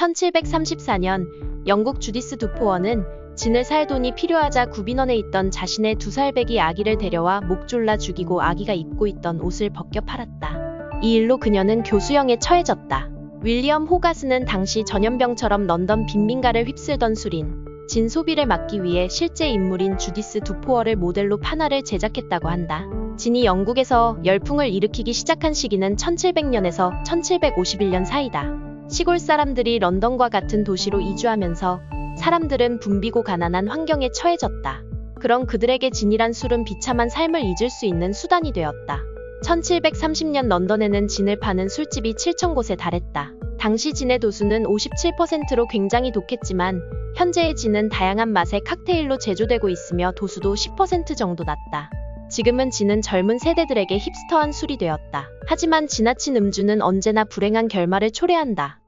1734년 영국 주디스 두포어는 진을 살 돈이 필요하자 구빈원에 있던 자신의 두 살배기 아기를 데려와 목 졸라 죽이고 아기가 입고 있던 옷을 벗겨 팔았다. 이 일로 그녀는 교수형에 처해졌다. 윌리엄 호가스는 당시 전염병처럼 런던 빈민가를 휩쓸던 술인 진 소비를 막기 위해 실제 인물인 주디스 두포어를 모델로 판화를 제작했다고 한다. 진이 영국에서 열풍을 일으키기 시작한 시기는 1700년에서 1751년 사이다. 시골 사람들이 런던과 같은 도시로 이주하면서 사람들은 붐비고 가난한 환경에 처해졌다. 그런 그들에게 진이란 술은 비참한 삶을 잊을 수 있는 수단이 되었다. 1730년 런던에는 진을 파는 술집이 7천 곳에 달했다. 당시 진의 도수는 57%로 굉장히 독했지만 현재의 진은 다양한 맛의 칵테일로 제조되고 있으며 도수도 10% 정도 낮다. 지금은 진은 젊은 세대들에게 힙스터한 술이 되었다. 하지만 지나친 음주는 언제나 불행한 결말을 초래한다.